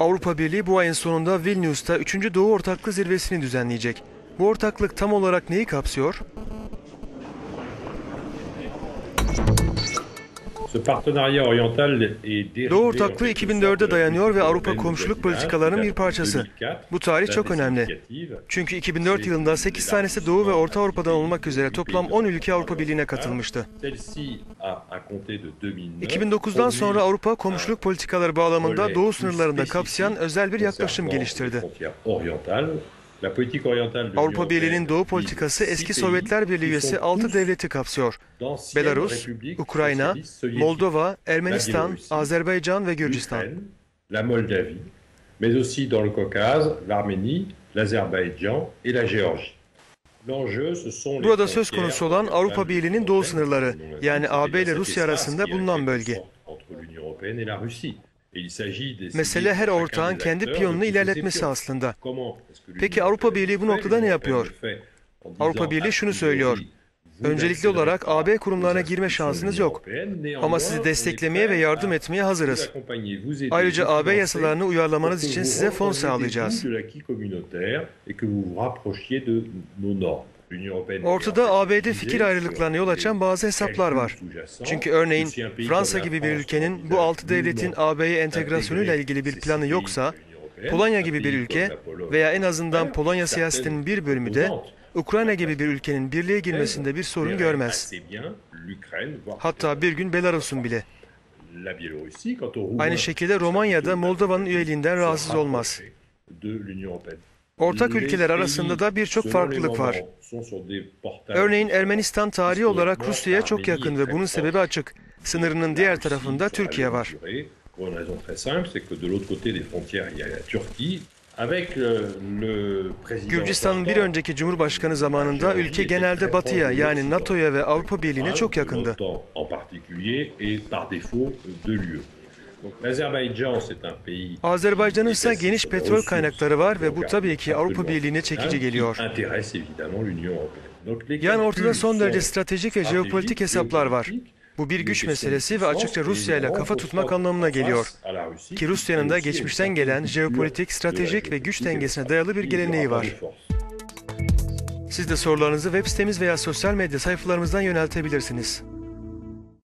Avrupa Birliği bu ayın sonunda Vilnius'ta 3. Doğu Ortaklığı Zirvesini düzenleyecek. Bu ortaklık tam olarak neyi kapsıyor? Doğu Ortaklığı quelque 2004'de sorte de la dayanıyor ve Avrupa komşuluk politikalarının bir 2004, parçası. 2004, Bu tarih çok önemli. Çünkü 2004 yılında 8 tanesi Doğu ve Orta Avrupa'dan olmak üzere toplam 10 ülke Avrupa Birliği'ne katılmıştı. Celle-ci a, à compter de 2009, 2009'dan sonra Avrupa komşuluk politikaları bağlamında Doğu sınırlarında kapsayan özel bir yaklaşım geliştirdi. Avrupa Birliği'nin Doğu politikası eski Sovyetler Birliği üyesi 6 devleti kapsıyor. Belarus, Ukrayna, Moldova, Ermenistan, Azerbaycan ve Gürcistan. la Moldavie, mais aussi dans le Caucase, l'Arménie, l'Azerbaïdjan et la Géorgie. Burada söz konusu olan Avrupa Birliği'nin doğu sınırları, yani AB ile Rusya arasında bulunan bölge. Mesele her ortağın kendi piyonunu ilerletmesi aslında. Peki Avrupa Birliği bu noktada ne yapıyor? Avrupa Birliği şunu söylüyor. Öncelikli olarak AB kurumlarına girme şansınız yok. Ama sizi desteklemeye ve yardım etmeye hazırız. Ayrıca AB yasalarını uyarlamanız için size fon sağlayacağız. Ortada ABD fikir ayrılıklarına yol açan bazı hesaplar var. Çünkü örneğin Fransa gibi bir ülkenin bu altı devletin AB'ye entegrasyonuyla ilgili bir planı yoksa, Polonya gibi bir ülke veya en azından Polonya siyasetinin bir bölümü de Ukrayna gibi bir ülkenin birliğe girmesinde bir sorun görmez. Hatta bir gün Belarus'un bile. Aynı şekilde Romanya'da Moldova'nın üyeliğinden rahatsız olmaz. Ortak ülkeler arasında da birçok farklılık var. Örneğin Ermenistan tarihi olarak Rusya'ya çok yakın ve bunun sebebi açık. Sınırının diğer tarafında Türkiye var. Gürcistan'ın bir önceki Cumhurbaşkanı zamanında ülke genelde Batı'ya yani NATO'ya ve Avrupa Birliği'ne çok yakındı. Azerbaycan'ın ise geniş petrol kaynakları var ve bu tabii ki Avrupa Birliği'ne çekici geliyor. Yani ortada son derece stratejik ve jeopolitik hesaplar var. Bu bir güç meselesi ve açıkça Rusya ile kafa tutmak anlamına geliyor. Ki Rusya'nın da geçmişten gelen jeopolitik, stratejik ve güç dengesine dayalı bir geleneği var. Siz de sorularınızı web sitemiz veya sosyal medya sayfalarımızdan yöneltebilirsiniz.